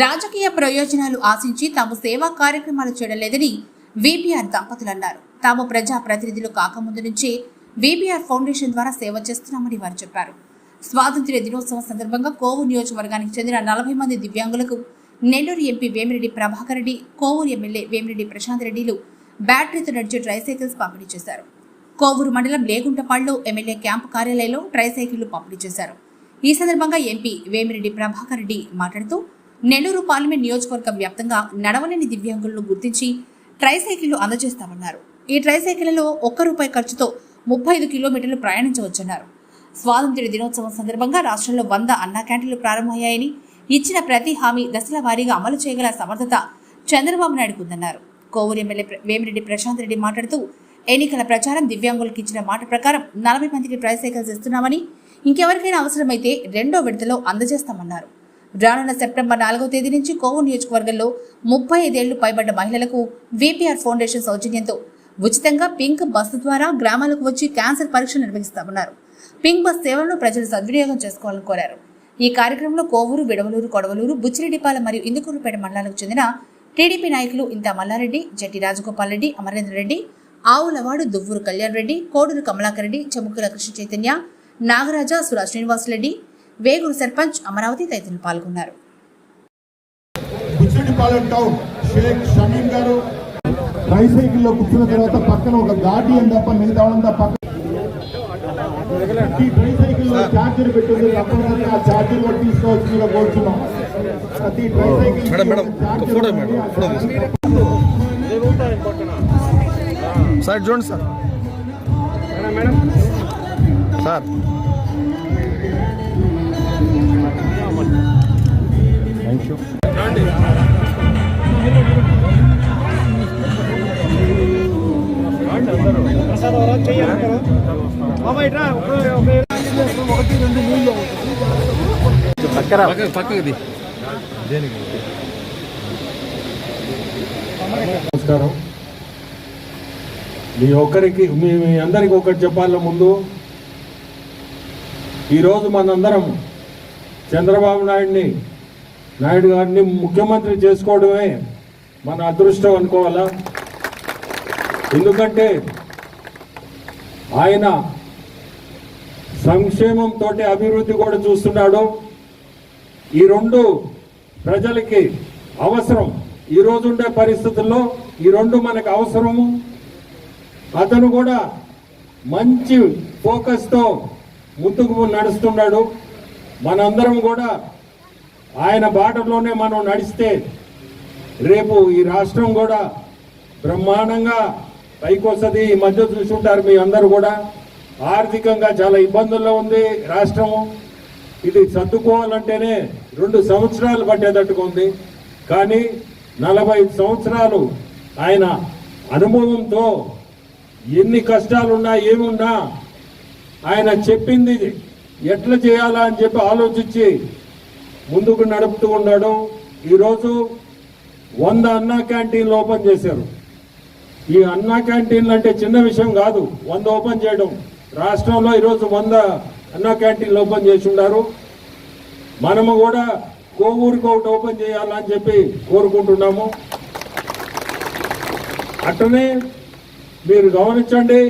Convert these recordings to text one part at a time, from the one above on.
రాజకీయ ప్రయోజనాలు ఆశించి తాము సేవా కార్యక్రమాలు చేయలేదని విపిఆర్ దంపతులు అన్నారు తాము ప్రజా ప్రతినిధులు కాకముందు నుంచే విపిఆర్ ఫౌండేషన్ ద్వారా సేవ చేస్తున్నామని వారు చెప్పారు. స్వాతంత్ర్య దినోత్సవం సందర్భంగా కోవూరు నియోజకవర్గానికి చెందిన నలభై మంది దివ్యాంగులకు నెల్లూరు ఎంపీ వేమిరెడ్డి ప్రభాకర్ రెడ్డి కోవూరు ఎమ్మెల్యే వేమిరెడ్డి ప్రశాంత్ రెడ్డిలు బ్యాటరీతో నడిచే ట్రైసైకిల్స్ పంపిణీ చేశారు. కోవూరు మండలం లేగుంటపాడులో ఎమ్మెల్యే క్యాంపు కార్యాలయంలో ట్రైసైకిళ్ళు పంపిణీ చేశారు. ఈ సందర్భంగా ఎంపీ వేమిరెడ్డి ప్రభాకర్ రెడ్డి మాట్లాడుతూ నెల్లూరు పార్లమెంట్ నియోజకవర్గం వ్యాప్తంగా నడవలేని దివ్యాంగులను గుర్తించి ట్రైసైకిళ్ళు అందజేస్తామన్నారు. ఈ ట్రైసైకిళ్ళలో ఒక్క రూపాయి ఖర్చుతో ముప్పై ఐదు కిలోమీటర్లు ప్రయాణించవచ్చన్నారు. స్వాతంత్ర్య దినోత్సవం సందర్భంగా రాష్ట్రంలో వంద అన్నా క్యాంటీన్లు ప్రారంభమయ్యాయని ఇచ్చిన ప్రతి హామీ దశల వారీగా అమలు చేయగల సమర్థత చంద్రబాబు నాయుడుకు ఉందన్నారు. కోవూరు ఎమ్మెల్యే వేమిరెడ్డి ప్రశాంత్ రెడ్డి మాట్లాడుతూ ఎన్నికల ప్రచారం దివ్యాంగులకు ఇచ్చిన మాట ప్రకారం నలభై మందికి ట్రైసైకిల్స్ ఇస్తున్నామని ఇంకెవరికైనా అవసరమైతే రెండో విడతలో అందజేస్తామన్నారు. రానున్న సెప్టెంబర్ నాలుగో తేదీ నుంచి కోవు నియోజకవర్గంలో ముప్పై ఐదేళ్ళు పైబడ్డ మహిళలకు విపిఆర్ ఫౌండేషన్ సౌజన్యంతో ఉచితంగా పింక్ బస్సు ద్వారా గ్రామాలకు వచ్చి క్యాన్సర్ పరీక్షలు నిర్వహిస్తామన్నారు. పింక్ బస్ సేవలను ప్రజలు సద్వినియోగం చేసుకోవాలని కోరారు. ఈ కార్యక్రమంలో కోవూరు విడవలూరు కొడవలూరు బుచ్చిరెడ్డిపాల మరియు ఇందుకూరుపేట మండలాలకు చెందిన టీడీపీ నాయకులు ఇంత మల్లారెడ్డి జట్టి రాజగోపాల్ రెడ్డి అమరేంద్ర రెడ్డి ఆవులవాడు దువ్వూరు కళ్యాణ్ రెడ్డి కోడూరు కమలాకర్ రెడ్డి చెముకుల కృష్ణ చైతన్య నాగరాజ సురా శ్రీనివాసరెడ్డి వేగూరు సర్పంచ్ అమరావతి తదితరులు పాల్గొన్నారు. బుచ్చిరెడ్డిపాలెం టౌన్ షేక్ షమీం గారు ట్రైసైకిల్లో కూర్చున్న తర్వాత పక్కన ఒక గార్డియన్ తప్ప మిగతా పక్కన ఈ ట్రైసైకిల్లో ఛార్జర్ పెట్టింది తప్పనిసరి ఆ ఛార్జర్ కూడా తీసుకోవాల్సిందిగా కోరుచున్నాం. ప్రతి ట్రైసైకిల్ సార్ చూడండి సార్ సార్ థ్యాంక్ యూ నమస్కారం. మీ ఒక్కరికి మీ మీ అందరికి ఒకటి చెప్పాల ముందు ఈరోజు మనందరం చంద్రబాబు నాయుడిని నాయుడు గారిని ముఖ్యమంత్రి చేసుకోవడమే మన అదృష్టం అనుకోవాలా? ఎందుకంటే ఆయన సంక్షేమంతో అభివృద్ధి కూడా చూస్తున్నాడు. ఈ రెండు ప్రజలకి అవసరం. ఈ ఉండే పరిస్థితుల్లో ఈ రెండు మనకు అవసరము. అతను కూడా మంచి ఫోకస్తో ముందుకు నడుస్తున్నాడు. మనందరం కూడా ఆయన బాటలోనే మనం నడిస్తే రేపు ఈ రాష్ట్రం కూడా బ్రహ్మాండంగా పైకి వస్తుంది ఈ మధ్య చూసుంటారు మీ అందరూ కూడా. ఆర్థికంగా చాలా ఇబ్బందుల్లో ఉంది రాష్ట్రము. ఇది సర్దుకోవాలంటేనే రెండు సంవత్సరాలు పట్టేటట్టుగా ఉంది. కానీ నలభై సంవత్సరాలు ఆయన అనుభవంతో ఎన్ని కష్టాలున్నా ఏమున్నా ఆయన చెప్పింది ఎట్లా చేయాలా అని చెప్పి ఆలోచించి ముందుకు నడుపుతూ ఉండడం ఈరోజు వంద అన్నా క్యాంటీన్లు ఓపెన్ చేశారు. ఈ అన్నా క్యాంటీన్లు అంటే చిన్న విషయం కాదు వంద ఓపెన్ చేయడం. రాష్ట్రంలో ఈరోజు వంద అన్నా క్యాంటీన్లు ఓపెన్ చేసి ఉన్నారు మనము కూడా కోవూరుకి ఒకటి ఓపెన్ చేయాలని చెప్పి కోరుకుంటున్నాము. అట్లనే మీరు గమనించండి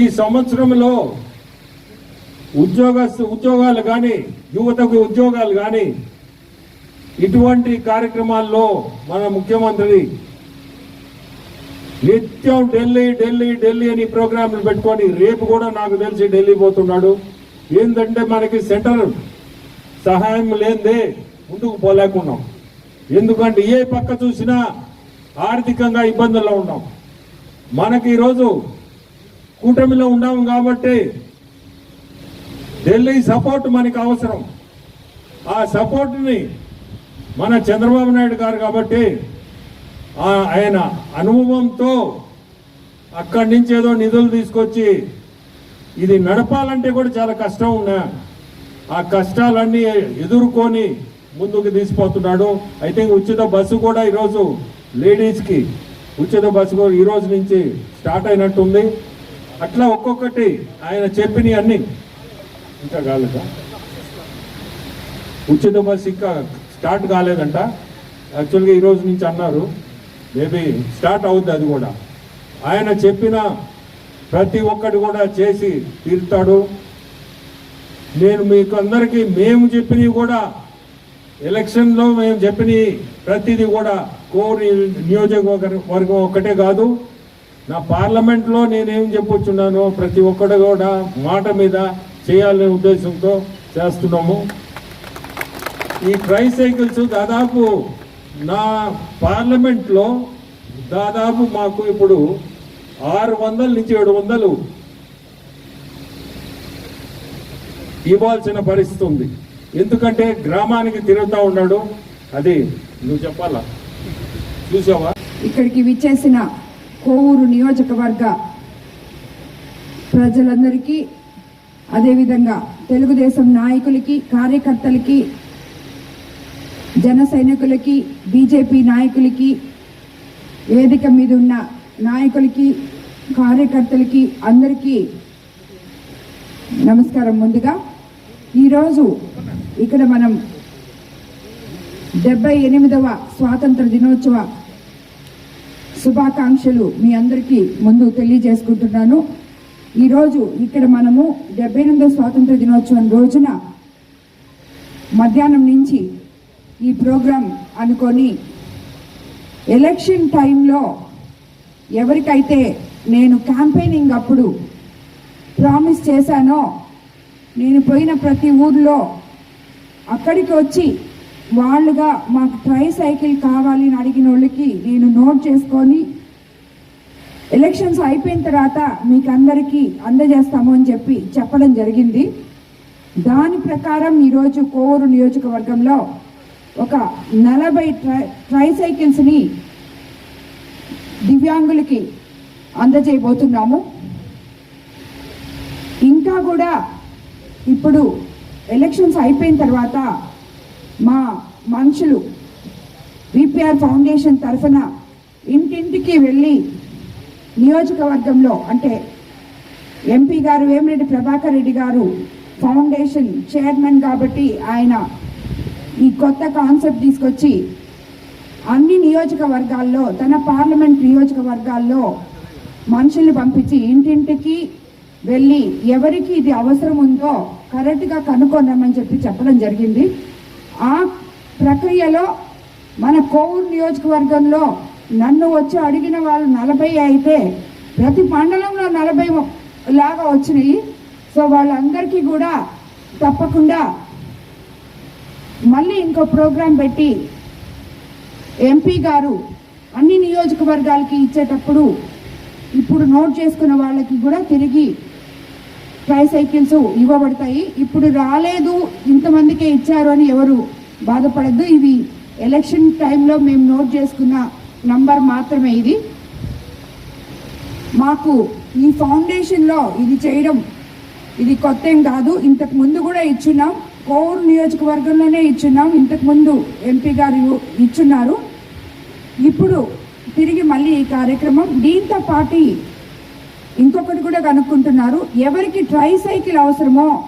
ఈ సంవత్సరంలో ఉద్యోగస్తు ఉద్యోగాలు కానీ యువతకు ఉద్యోగాలు కానీ ఇటువంటి కార్యక్రమాల్లో మన ముఖ్యమంత్రి నిత్యం ఢిల్లీ ఢిల్లీ ఢిల్లీ అని ప్రోగ్రాంలు పెట్టుకొని రేపు కూడా నాకు తెలిసి ఢిల్లీ పోతున్నాడు. ఏంటంటే మనకి సెంటర్ సహాయం లేదే ముందుకు పోలేకున్నాం. ఎందుకంటే ఏ పక్క చూసినా ఆర్థికంగా ఇబ్బందుల్లో ఉన్నాం. మనకి ఈరోజు కూటమిలో ఉన్నాం కాబట్టి ఢిల్లీ సపోర్ట్ మనకి అవసరం. ఆ సపోర్ట్ని మన చంద్రబాబు నాయుడు గారు కాబట్టి ఆయన అనుభవంతో అక్కడి నుంచి ఏదో నిధులు తీసుకొచ్చి ఇది నడపాలంటే కూడా చాలా కష్టం ఉన్నా ఆ కష్టాలన్నీ ఎదుర్కొని ముందుకు తీసిపోతున్నాడు ఐ థింక్ ఉచిత బస్సు కూడా ఈరోజు లేడీస్కి ఉచిత బస్సు కూడా ఈరోజు నుంచి స్టార్ట్ అయినట్టుంది. అట్లా ఒక్కొక్కటి ఆయన చెప్పినవి అన్ని ఇంకా కాలేదా? ఉచిత బస్సు ఇంకా స్టార్ట్ కాలేదంట. యాక్చువల్గా ఈరోజు నుంచి అన్నారు. మేబీ స్టార్ట్ అవుద్ది అది కూడా. ఆయన చెప్పిన ప్రతి ఒక్కటి కూడా చేసి తీరుతాడు. నేను మీకు అందరికీ మేము చెప్పినవి కూడా ఎలక్షన్లో మేము చెప్పిన ప్రతిదీ కూడా కోర్ నియోజకవర్గం ఒక్కటే కాదు. నా పార్లమెంట్లో నేనేం చెప్పొచ్చున్నానో ప్రతి ఒక్కటి కూడా మాట మీద చేయాలనే ఉద్దేశంతో చేస్తున్నాము. ఈ ట్రై సైకిల్స్ దాదాపు నా పార్లమెంట్లో దాదాపు మాకు ఇప్పుడు ఆరు వందల నుంచి ఏడు వందలు ఇవ్వాల్సిన పరిస్థితి ఉంది. ఎందుకంటే గ్రామానికి తిరుగుతూ ఉన్నాడు. అది నువ్వు చెప్పాలా? చూసావా? ఇక్కడికి విచ్చేసిన కోవూరు నియోజకవర్గ ప్రజలందరికీ అదేవిధంగా తెలుగుదేశం నాయకులకి కార్యకర్తలకి జన సైనికులకి బీజేపీ నాయకులకి వేదిక మీద ఉన్న నాయకులకి కార్యకర్తలకి అందరికీ నమస్కారం ముందుగా. ఈరోజు ఇక్కడ మనం డెబ్బై ఎనిమిదవ స్వాతంత్ర దినోత్సవ శుభాకాంక్షలు మీ అందరికీ ముందు తెలియజేసుకుంటున్నాను. ఈరోజు ఇక్కడ మనము డెబ్బై ఎనిమిదో స్వాతంత్ర దినోత్సవం రోజున మధ్యాహ్నం నుంచి ఈ ప్రోగ్రాం అనుకొని ఎలక్షన్ టైంలో ఎవరికైతే నేను క్యాంపెయినింగ్ అప్పుడు ప్రామిస్ చేశానో నేను పోయిన ప్రతి ఊర్లో అక్కడికి వచ్చి వాళ్ళుగా మాకు ట్రై సైకిల్ కావాలి అని అడిగిన వాళ్ళకి నేను నోట్ చేసుకొని ఎలక్షన్స్ అయిపోయిన తర్వాత మీకు అందరికీ అందజేస్తాము అని చెప్పి చెప్పడం జరిగింది. దాని ప్రకారం ఈరోజు కోవూరు నియోజకవర్గంలో ఒక నలభై ట్రై ట్రై సైకిల్స్ని దివ్యాంగులకి అందజేయబోతున్నాము. ఇంకా కూడా ఇప్పుడు ఎలక్షన్స్ అయిపోయిన తర్వాత మా మనుషులు విపిఆర్ ఫౌండేషన్ తరఫున ఇంటింటికి వెళ్ళి నియోజకవర్గంలో అంటే ఎంపీ గారు వేమిరెడ్డి ప్రభాకర్ రెడ్డి గారు ఫౌండేషన్ చైర్మన్ కాబట్టి ఆయన ఈ కొత్త కాన్సెప్ట్ తీసుకొచ్చి అన్ని నియోజకవర్గాల్లో తన పార్లమెంట్ నియోజకవర్గాల్లో మనుషుల్ని పంపించి ఇంటింటికి వెళ్ళి ఎవరికి ఇది అవసరం ఉందో కరెక్ట్గా కనుక్కోనమని చెప్పి చెప్పడం జరిగింది. ఆ ప్రక్రియలో మన కోవూరు నియోజకవర్గంలో నన్ను వచ్చి అడిగిన వాళ్ళు నలభై అయితే ప్రతి మండలంలో నలభై లాగా వచ్చినాయి. సో వాళ్ళందరికీ కూడా తప్పకుండా మళ్ళీ ఇంకో ప్రోగ్రాం పెట్టి ఎంపీ గారు అన్ని నియోజకవర్గాలకి ఇచ్చేటప్పుడు ఇప్పుడు నోట్ చేసుకున్న వాళ్ళకి కూడా తిరిగి ట్రైసైకిల్స్ ఇవ్వబడతాయి. ఇప్పుడు రాలేదు ఇంతమందికే ఇచ్చారు అని ఎవరు బాధపడద్దు. ఇవి ఎలక్షన్ టైంలో మేము నోట్ చేసుకున్న నంబర్ మాత్రమే ఇది. మాకు ఈ ఫౌండేషన్లో ఇది చేయడం ఇది కొత్త ఏం కాదు. ఇంతకు ముందు కూడా ఇచ్చున్నాం. కోవూరు నియోజకవర్గంలోనే ఇచ్చున్నాం. ఇంతకు ముందు ఎంపీ గారు ఇచ్చున్నారు. ఇప్పుడు తిరిగి మళ్ళీ ఈ కార్యక్రమం. దీంతో పాటు ఇంకొకటి కూడా కనుక్కుంటున్నారు. ఎవరికి ట్రై సైకిల్ అవసరమో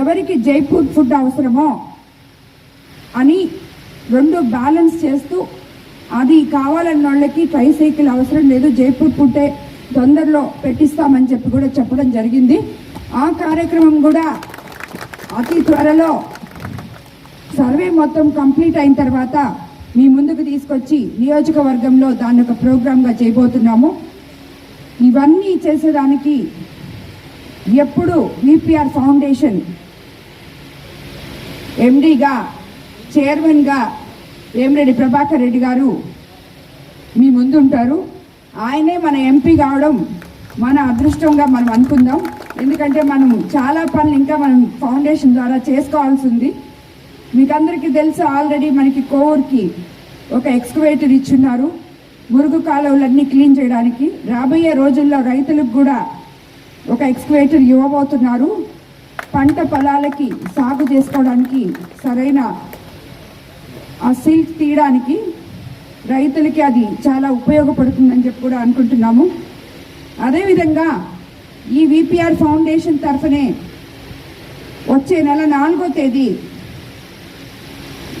ఎవరికి జైపూర్ ఫుడ్ అవసరమో అని రెండు బ్యాలెన్స్ చేస్తూ అది కావాలన్న వాళ్ళకి ట్రై సైకిల్ అవసరం లేదు. జైపూర్ పుట్టే తొందరలో పెట్టిస్తామని చెప్పి కూడా చెప్పడం జరిగింది. ఆ కార్యక్రమం కూడా అతి త్వరలో సర్వే మొత్తం కంప్లీట్ అయిన తర్వాత మీ ముందుకు తీసుకొచ్చి నియోజకవర్గంలో దాన్ని ఒక ప్రోగ్రామ్గా చేయబోతున్నాము. ఇవన్నీ చేసేదానికి ఎప్పుడు విపిఆర్ ఫౌండేషన్ ఎండిగా చైర్మన్గా వేమిరెడ్డి ప్రభాకర్ రెడ్డి గారు మీ ముందుంటారు. ఆయనే మన ఎంపీ కావడం మన అదృష్టంగా మనం అనుకుందాం. ఎందుకంటే మనం చాలా పనులు ఇంకా మనం ఫౌండేషన్ ద్వారా చేసుకోవాల్సి ఉంది. మీకు అందరికీ తెలుసు ఆల్రెడీ మనకి కోవూర్కి ఒక ఎక్స్కవేటర్ ఇచ్చున్నారు. మురుగు కాలువలన్నీ క్లీన్ చేయడానికి. రాబోయే రోజుల్లో రైతులకు కూడా ఒక ఎక్స్కవేటర్ ఇవ్వబోతున్నారు. పంట పొలాలకి సాగు చేసుకోవడానికి సరైన ఆ సిల్క్ తీయడానికి రైతులకి అది చాలా ఉపయోగపడుతుందని చెప్పి కూడా అనుకుంటున్నాము. అదేవిధంగా ఈ విపిఆర్ ఫౌండేషన్ తరఫునే వచ్చే నెల నాలుగో తేదీ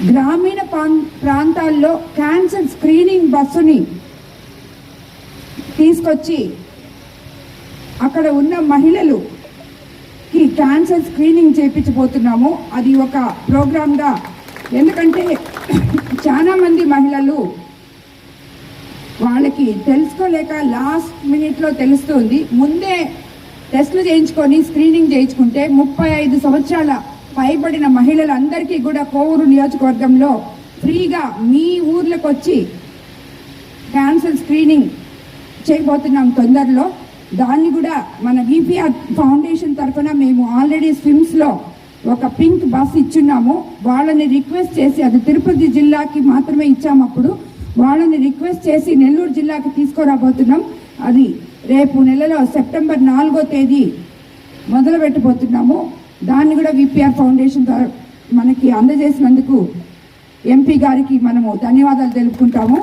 గ్రామీణ ప్రాం- ప్రాంతాల్లో క్యాన్సర్ స్క్రీనింగ్ బస్సుని తీసుకొచ్చి అక్కడ ఉన్న మహిళలుకి క్యాన్సర్ స్క్రీనింగ్ చేయించబోతున్నాము అది ఒక ప్రోగ్రామ్గా ఎందుకంటే చాలా మంది మహిళలు వాళ్ళకి తెలుసుకోలేక లాస్ట్ మినిట్లో తెలుస్తుంది. ముందే టెస్టులు చేయించుకొని స్క్రీనింగ్ చేయించుకుంటే ముప్పై ఐదు సంవత్సరాల పైబడిన మహిళలందరికీ కూడా కోవూరు నియోజకవర్గంలో ఫ్రీగా మీ ఊర్లకు వచ్చి క్యాన్సర్ స్క్రీనింగ్ చేయబోతున్నాం తొందరలో. దాన్ని కూడా మన విపిఆర్ ఫౌండేషన్ తరఫున మేము ఆల్రెడీ స్విమ్స్లో ఒక పింక్ బస్ ఇచ్చున్నాము. వాళ్ళని రిక్వెస్ట్ చేసి అది తిరుపతి జిల్లాకి మాత్రమే ఇచ్చాము అప్పుడు. వాళ్ళని రిక్వెస్ట్ చేసి నెల్లూరు జిల్లాకి తీసుకురాబోతున్నాం. అది రేపు నెలలో సెప్టెంబర్ నాలుగో తేదీ మొదలు పెట్టబోతున్నాము దాన్ని కూడా విపిఆర్ ఫౌండేషన్ ద్వారా మనకి అందజేసినందుకు ఎంపీ గారికి మనము ధన్యవాదాలు తెలుపుకుంటాము.